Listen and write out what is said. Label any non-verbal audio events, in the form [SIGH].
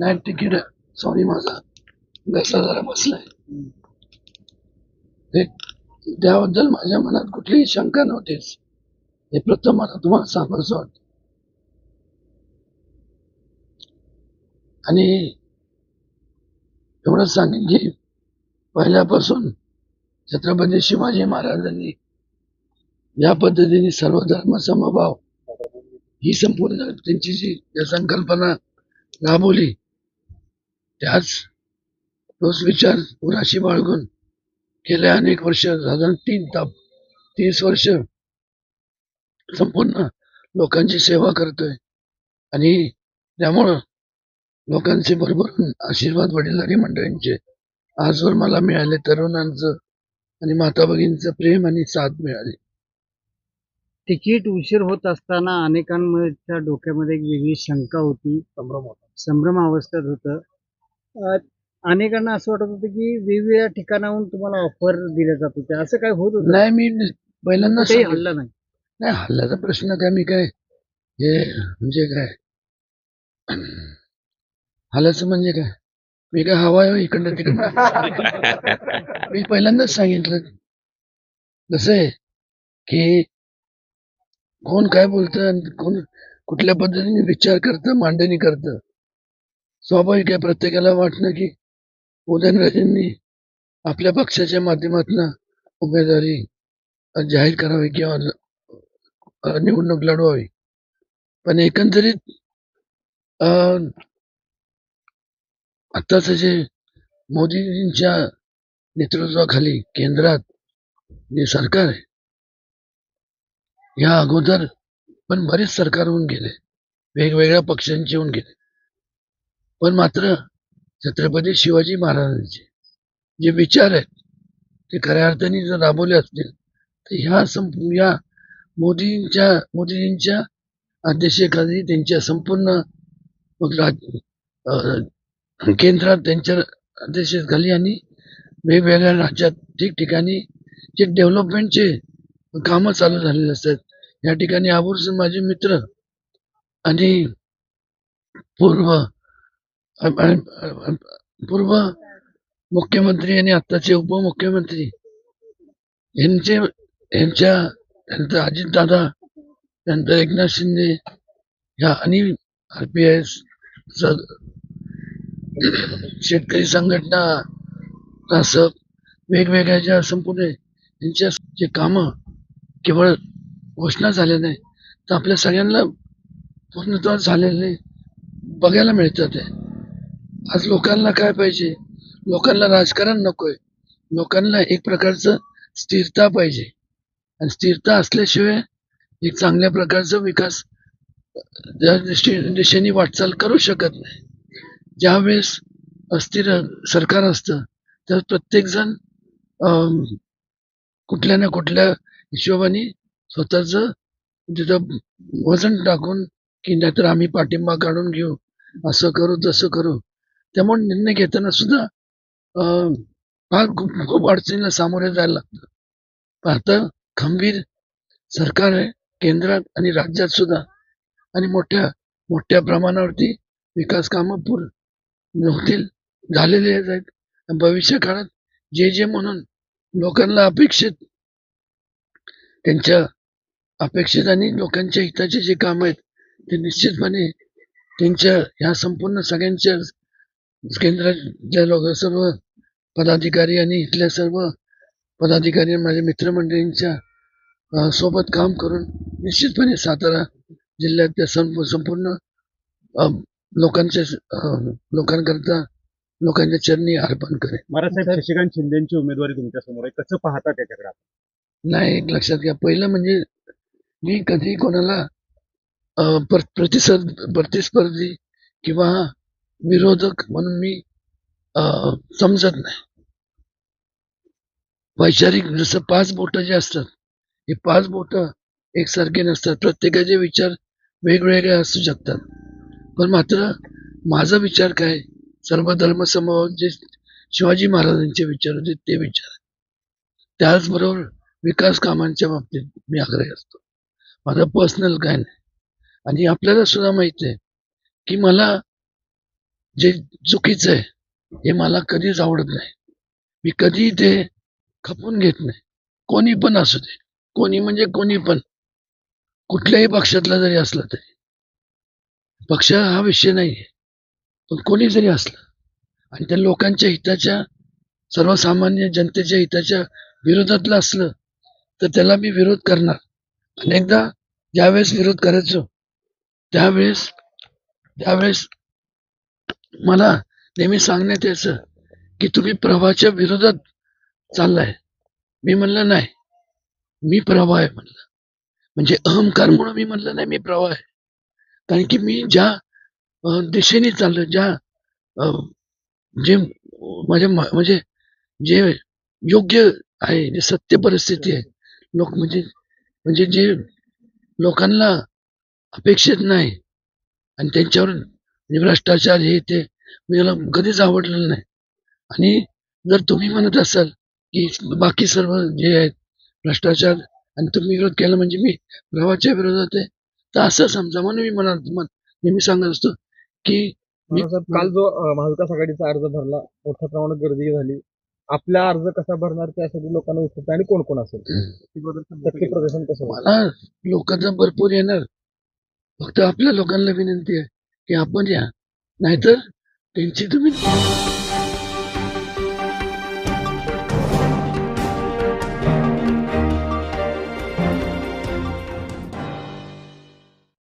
नाही ticket sorry माझा. घसा जरा बसलाय. त्याबद्दल माझ्या मनात कुठलीही शंका नव्हतीच हे प्रथम मला तुम्हाला सांगायचं वाटत आणि एवढंच सांगेन की पहिल्यापासून छत्रपती शिवाजी महाराजांनी या पद्धतीने सर्व धर्म समभाव ही संपूर्ण त्यांची जी संकल्पना राबवली त्याच तोच विचार उराशी बाळगून गेल्या अनेक वर्ष साधारण तीन ताप तीस वर्ष संपूर्ण लोकांची सेवा करतोय. आणि त्यामुळं लोकांचे भरभरून आशीर्वाद वडीलधारी मंडळींचे. आजवर मला मिळाले तरुणांचं आणि माता भगिनींचं प्रेम आणि साथ मिळाली. तिकीट उशीर होत असताना अनेकांच्या डोक्यामध्ये एक वेगळी शंका होती. संभ्रम होता. संभ्रम अवस्थेत होतं. अनेकांना असं वाटत होतं की वेगवेगळ्या ठिकाणाहून तुम्हाला ऑफर दिल्या जात होत्या. असं काय होत होतं? नाही मी पहिल्यांदा काही सांगितलं. हल्ला नाही. नाही हल्ल्याचा प्रश्न काय मी काय हे म्हणजे काय? हल्ल्याचं म्हणजे काय? मी काय हवा आहे इकडनं तिकडनं? [LAUGHS] मी पहिल्यांदाच सांगितलं. कसं आहे की कोण काय बोलतं आणि कोण कुठल्या पद्धतीने विचार करतं मांडणी करतं. स्वाभाविक आहे प्रत्येकाला वाटणं की उदयनराजेंनी आपल्या पक्षाच्या माध्यमातून उमेदवारी जाहीर करावी किंवा निवडणूक लढवावी. पण एकंदरीत अं, आत्ताच जे मोदीजींच्या नेतृत्वाखाली केंद्रात जे सरकार आहे या अगोदर पण बरेच सरकार होऊन गेले. वेगवेगळ्या पक्षांचे होऊन गेले. पण मात्र छत्रपती शिवाजी महाराजांचे जे विचार आहेत ते खऱ्या अर्थाने जर राबवले असतील तर ह्या संप या मोदींच्या मोदीजींच्या अध्यक्षतेखाली त्यांच्या संपूर्ण मग राज केंद्रात त्यांच्या अध्यक्षतेखाली आणि वेगवेगळ्या राज्यात ठिकठिकाणी जे डेव्हलपमेंटचे कामं चालू झालेले असतात या ठिकाणी आवर्जून माझे मित्र आणि पूर्व पूर्व मुख्यमंत्री आणि आत्ताचे उपमुख्यमंत्री यांचे यांच्या त्यानंतर अजितदादा त्यानंतर एकनाथ शिंदे ह्या आणि आर पी एस शेतकरी संघटना असं वेगवेगळ्या ज्या संपूर्ण यांच्या जे कामं केवळ घोषणा झाल्या नाही तर आपल्या सगळ्यांना पूर्णत्व झालेले बघायला मिळतात आहे आज लोकांना काय पाहिजे? लोकांना राजकारण नकोय. लोकांना एक प्रकारचं स्थिरता पाहिजे. आणि स्थिरता असल्याशिवाय एक चांगल्या प्रकारचा विकास त्या दिशेने वाटचाल करू शकत नाही. ज्यावेळेस अस्थिर सरकार असतं तर प्रत्येकजण अं, कुठल्या ना कुठल्या हिशोबाने स्वतःच तिथं वजन टाकून की नाहीतर आम्ही पाठिंबा काढून घेऊ. असं करू तसं करू. त्यामुळे निर्णय घेताना सुद्धा अं, फार खूप खूप अडचणीला सामोरे जायला लागतं. पण आता खंबीर सरकार आहे केंद्रात आणि राज्यात सुद्धा. आणि मोठ्या मोठ्या प्रमाणावरती विकास कामं पूर्ण होतील झालेले आहेत. भविष्य काळात जे जे म्हणून लोकांना अपेक्षित त्यांच्या अपेक्षित आणि लोकांच्या हिताचे जे काम आहेत ते निश्चितपणे त्यांच्या ह्या संपूर्ण सगळ्यांच्या केंद्रातल्या लोक सर्व पदाधिकारी आणि इथल्या सर्व पदाधिकारी माझ्या मित्रमंडळींच्या सोबत काम करून निश्चितपणे सातारा जिल्ह्यातल्या सं संपूर्ण लोकांच्या लोकांकरता लोकांच्या चरणी अर्पण करेन. महाराज शशिकांत शिंदेची उमेदवारी तुमच्यासमोर आहे. कसं पाहता त्याच्याकडे? नाही एक लक्षात घ्या. पहिलं म्हणजे मी कधी कोणाला प्रतिसद प्रतिस्पर्धी किंवा विरोधक म्हणून मी अं, समजत नाही. वैचारिक जसं पाच बोटं जे असतात हे पाच बोटं एकसारखे नसतात. प्रत्येकाचे विचार वेगवेगळे असू शकतात. पण मात्र माझा विचार काय? सर्व धर्म समभाव जे शिवाजी महाराजांचे विचार होते ते विचार. त्याचबरोबर विकास कामांच्या बाबतीत मी आग्रही असतो. माझा पर्सनल काय नाही. आणि आपल्याला सुद्धा माहिती आहे की मला जे चुकीचं आहे हे मला कधीच आवडत नाही. मी कधी ते खपून घेत नाही. कोणी पण असू दे. कोणी म्हणजे कोणी पण. कुठल्याही पक्षातला जरी असला तरी. पक्ष हा विषय नाही पण कोणी जरी असलं आणि त्या लोकांच्या हिताच्या सर्वसामान्य जनतेच्या हिताच्या विरोधातलं असलं तर त्याला मी विरोध करणार. अनेकदा ज्यावेळेस विरोध करायचो त्यावेळेस त्यावेळेस मला नेहमी सांगण्यात यायचं की तुम्ही प्रवाहाच्या विरोधात चाललाय. मी म्हणलं नाही मी प्रवाह आहे म्हणलं. म्हणजे अहंकार म्हणून मी म्हणलं नाही मी प्रवाह आहे. कारण की मी ज्या दिशेने चाललो ज्या अं, जे माझ्या म्हणजे जे योग्य आहे जे सत्य परिस्थिती आहे लोक म्हणजे म्हणजे जे लोकांना अपेक्षित नाही आणि त्यांच्यावर म्हणजे भ्रष्टाचार हे ते मला कधीच आवडलेलं नाही. आणि जर तुम्ही म्हणत असाल की बाकी सर्व जे आहेत भ्रष्टाचार आणि तुम्ही विरोध केला म्हणजे मी प्रवाहाच्या विरोधात आहे तर असं समजा म्हणून मी म्हण- नेहमी सांगत असतो की काल जो महाविकास आघाडीचा अर्ज भरला मोठ्या प्रमाणात गर्दी झाली. आपला अर्ज कसा भरणार त्यासाठी लोकांना उत्सुकता आणि कोण कोण असेल? प्रदर्शन कसं? मला लोक तर भरपूर येणार. फक्त आपल्या लोकांना विनंती आहे. की आपण या. नाहीतर त्यांची तुम्ही